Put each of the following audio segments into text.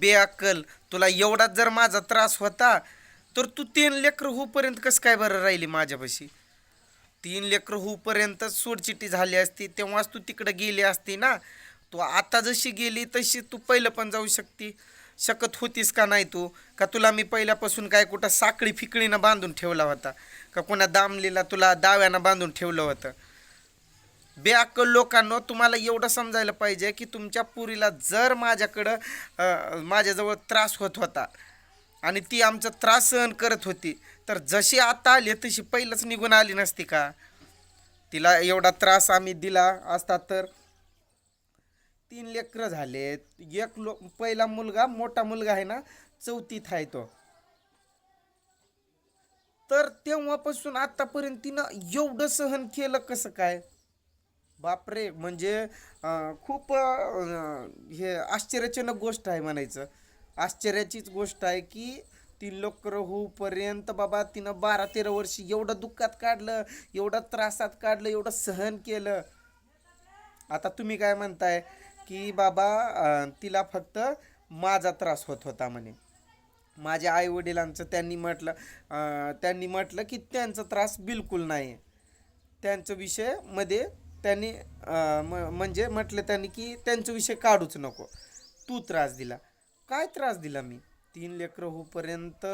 बेअक्कल तुला एवढाच जर माझा त्रास होता तर तू तीन लेकर होऊपर्यंत कसं काय बरं राहिली माझ्यापाशी? तीन लेकर होऊपर्यंत सोडचिट्टी झाली असती तेव्हाच तू तिकडं गेली असती ना? तू आता जशी गेली तशी तू पहिलं पण जाऊ शकती. शकत होतीस का नाही तू? का तुला मी पहिल्यापासून काय कुठं साखळी फिकळीनं बांधून ठेवला होता? का कोणा दामलीला तुला दाव्यानं बांधून ठेवलं होतं? बेअक्कल लोकांनो तुम्हाला एवढं समजायला पाहिजे की तुमच्या पुरीला जर माझ्याकडं माझ्याजवळ त्रास होत होता आणि ती आमचा त्रास सहन करत होती तर जशी आता आली तशी पहिलंच निघून आली नसती का? तिला एवढा त्रास आम्ही दिला असता तर. तीन लेकरं झाले. एक लो पहिला मुलगा मोठा मुलगा आहे ना चौथीत आहे तो. तर तेव्हापासून आतापर्यंत तिनं एवढं सहन केलं कसं काय? बापरे म्हणजे खूप हे आश्चर्यजनक गोष्ट आहे म्हणायचं. आश्चर्याचीच गोष्ट आहे की ती लोकर होऊपर्यंत बाबा तिनं बारा तेरा वर्ष एवढं दुःखात काढलं एवढं त्रासात काढलं एवढं सहन केलं. आता तुम्ही काय म्हणताय की बाबा तिला फक्त माझा त्रास होत होता म्हणे. माझ्या आई वडिलांचं त्यांनी म्हटलं त्यांनी म्हटलं की त्यांचा त्रास बिलकुल नाही त्यांचं विषयमध्ये त्यांनी म- म्हणजे म्हटलं त्यांनी की त्यांचा विषय काढूच नको. तू त्रास दिला. काय त्रास दिला मी? तीन लेकरं होईपर्यंत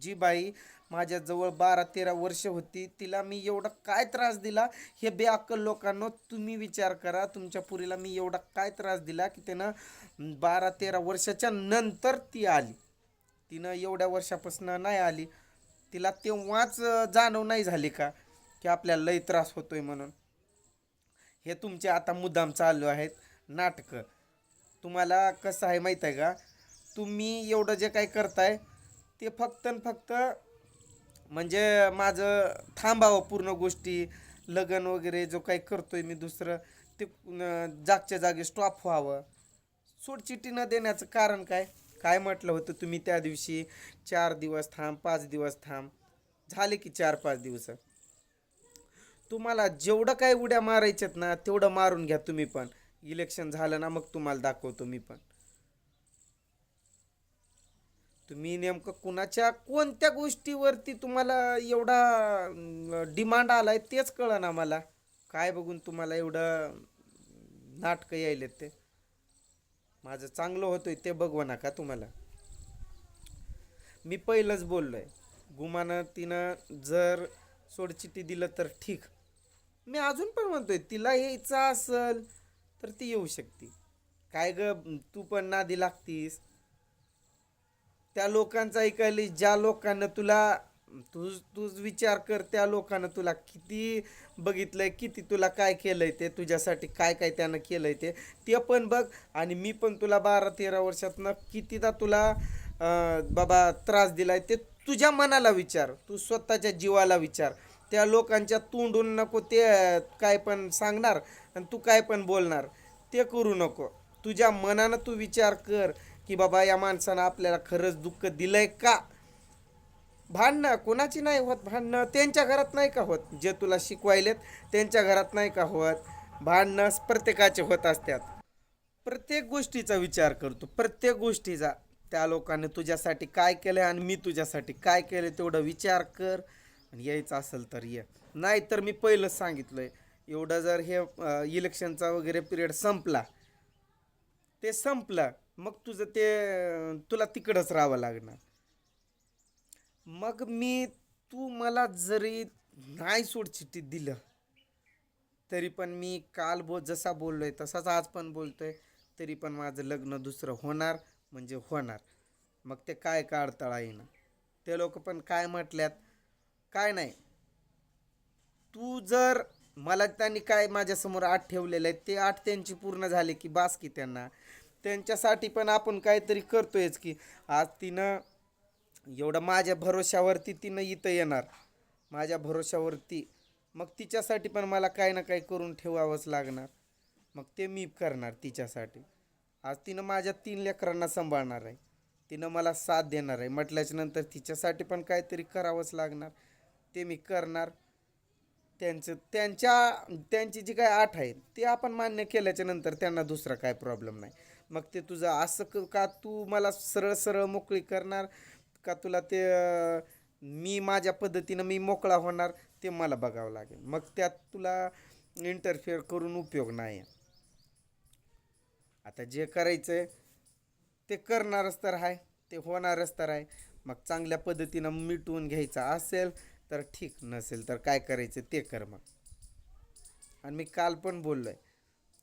जी बाई माझ्याजवळ बारा तेरा वर्ष होती तिला मी एवढा काय त्रास दिला? हे बेअक्कल लोकांनो तुम्ही विचार करा. तुमच्या पुरीला मी एवढा काय त्रास दिला की त्यानं बारा तेरा वर्षाच्या नंतर ती आली. तिनं एवढ्या वर्षापासून नाही आली. तिला तेव्हाच जाणव नाही झाली का? की आपल्याला लई त्रास होतोय म्हणून. हे तुमचे आता मुद्दाम चालू आहेत. नाटकं. तुम्हाला कसं आहे माहीत आहे का? तुम्ही एवढं जे काय करताय ते फक्त न फक्त म्हणजे माझं थांबावं पूर्ण गोष्टी लग्न वगैरे जो काही करतोय मी दुसरं ते जागच्या जागी स्टॉप व्हावं. सोडचिट्टी न देण्याचं कारण काय? काय म्हटलं होतं तुम्ही त्या दिवशी? चार दिवस थांब पाच दिवस थांब. झाले की चार पाच दिवस? तुम्हाला जेवढं काय उड्या मारायच्यात ना तेवढं मारून घ्या तुम्ही पण. इलेक्शन झालं ना मग तुम्हाला दाखवतो मी पण. तुम्ही नेमकं कुणाच्या कोणत्या गोष्टीवरती तुम्हाला एवढा डिमांड आलाय तेच कळलं ना मला. काय बघून तुम्हाला एवढं नाटकं यायलेत ते. माझं चांगलं होतंय ते बघवा नका तुम्हाला. मी पहिलंच बोललोय. गुमानं तिनं जर सोडचिट्टी दिलं तर ठीक. मी अजून पण म्हणतोय तिला यायचं असल तर ती येऊ शकते. काय ग तू पण नादी लागतीस. त्या लोकांचं ऐकायला ज्या लोकांना तुला तू तूच विचार कर त्या लोकांना तुला किती बघितलंय किती तुला काय केलंय ते तुझ्यासाठी काय काय त्यानं केलंय ते ते पण बघ. आणि मी पण तुला बारा तेरा वर्षातनं कितीदा तुला बाबा त्रास दिलाय ते तुझ्या मनाला विचार. तू स्वतःच्या जीवाला विचार. त्या लोकांच्या तोंडून नको ते काय पण सांगणार आणि तू काय पण बोलणार ते करू नको. तुझ्या मनानं तू विचार कर की बाबा या माणसानं आपल्याला खरंच दुःख दिलंय का? भांडणं कोणाची नाही होत भांडणं त्यांच्या घरात नाही का होत? जे तुला शिकवायलेत त्यांच्या घरात नाही का होत? भांडणं प्रत्येकाचे होत असतात. प्रत्येक गोष्टीचा विचार करतो प्रत्येक गोष्टीचा. त्या लोकांनी तुझ्यासाठी काय केलं आणि मी तुझ्यासाठी काय केलं तेवढं विचार कर. आणि यायचं असेल तर ये. नाही तर मी पहिलंच सांगितलंय एवढं जर हे इलेक्शनचा वगैरे पिरियड संपला ते संपलं मग तुझं ते तुला तिकडंच राहावं लागणार. मग मी तू मला जरी नाही सोडचिठ्ठी दिलं तरी पण मी काल बो जसा बोललोय तसाच आज पण बोलतोय तरी पण माझं लग्न दुसरं होणार म्हणजे होणार. मग ते काय का अडथळा येईना. ते लोक पण काय म्हटल्यात काय नाही. तू जर मला त्यांनी काय माझ्यासमोर आठ ठेवलेलं आहे ते आठ त्यांची पूर्ण झाले की बास की त्यांना. त्यांच्यासाठी पण आपण काहीतरी करतोयच की आज तिनं एवढं माझ्या भरोश्यावरती तिनं इथं येणार. माझ्या भरोश्यावरती मग तिच्यासाठी पण मला काही ना काही करून ठेवावंच लागणार. मग ते मी करणार तिच्यासाठी. आज तिनं माझ्या तीन लेकरांना सांभाळणार आहे. तिनं मला साथ देणार आहे. म्हटल्याच्या नंतर तिच्यासाठी पण काहीतरी करावंच लागणार. ते मी करणार. त्यांचं त्यांच्या त्यांची जी काय आठ आहे ते आपण मान्य केल्याच्यानंतर त्यांना दुसरा काय प्रॉब्लेम नाही. मग ते तुझं असं क- का तू मला सरळ सरळ मोकळी करणार? का तुला ते मी माझ्या पद्धतीनं मी मोकळा होणार? ते मला बघावं लागेल. मग त्यात तुला इंटरफेअर करून उपयोग नाही आता जे करायचं आहे ते करणारच तर आहे ते होणारच तर आहे. मग चांगल्या पद्धतीनं मिटवून घ्यायचं असेल तर ठीक नसेल तर काय करायचं ते कर मग. आणि मी काल पण बोललो आहे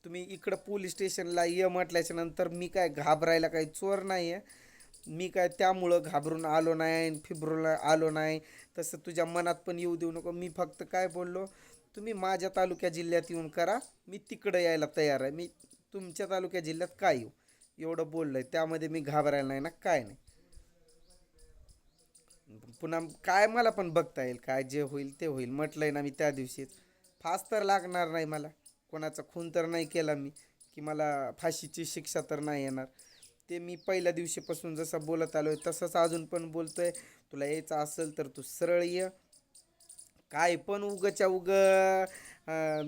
तुम्ही इकडं पोलीस स्टेशनला ये म्हटल्याच्या नंतर मी काय घाबरायला काही चोर नाही आहे मी काय त्यामुळं घाबरून आलो नाही आणि आलो नाही. तसं तुझ्या मनात पण येऊ देऊ नको. मी फक्त काय बोललो तुम्ही माझ्या तालुक्या जिल्ह्यात येऊन करा. मी तिकडं यायला तयार आहे. मी तुमच्या तालुक्या जिल्ह्यात काय येऊ? एवढं बोललोय. त्यामध्ये मी घाबरायला नाही ना? काय नाही. पुन्हा काय मला पण बघता येईल काय जे होईल ते होईल. म्हटलंय ना मी त्या दिवशीच. फास तर लागणार नाही मला. कोणाचा खून तर नाही केला मी की मला फाशीची शिक्षा तर नाही येणार. ते मी पहिल्या दिवशीपासून जसं बोलत आलो आहे तसंच अजून पण बोलतोय. तुला यायचं असेल तर तू सरळ ये. काय पण उगच्या उग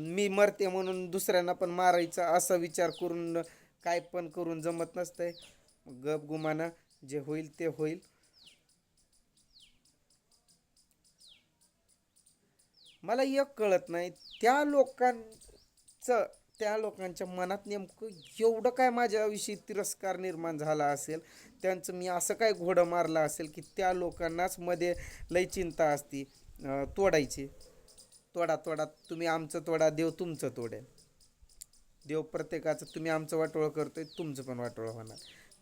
मी मरते म्हणून दुसऱ्यांना पण मारायचा असा विचार करून काय पण करून जमत नसतंय. गप गुमानं जे होईल ते होईल. मला एक कळत नाही त्या लोकांचं त्या लोकांच्या मनात नेमकं एवढं काय माझ्याविषयी तिरस्कार निर्माण झाला असेल? त्यांचं मी असं काय घोडं मारलं असेल की त्या लोकांनाच मध्ये लय चिंता असती तोडायची? तोडा तोडा तुम्ही आमचं तोडा देव तुमचं तोडेल देव प्रत्येकाचं तुम्ही आमचं वाटोळं करतोय तुमचं पण वाटोळं होणार.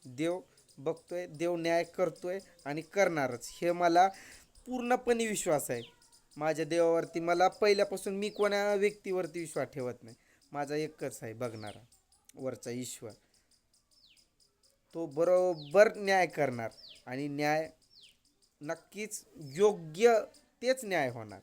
देव बघतोय देव न्याय करतोय आणि करणारच. हे मला पूर्णपणे विश्वास आहे. माझ्या देवावरती मला पहिल्यापासून मी कोणा व्यक्तीवरती विश्वास ठेवत नाही. माझा एकच आहे बघणारा वरचा ईश्वर. तो बरोबर न्याय करणार आणि न्याय नक्कीच योग्य तेच न्याय होणार.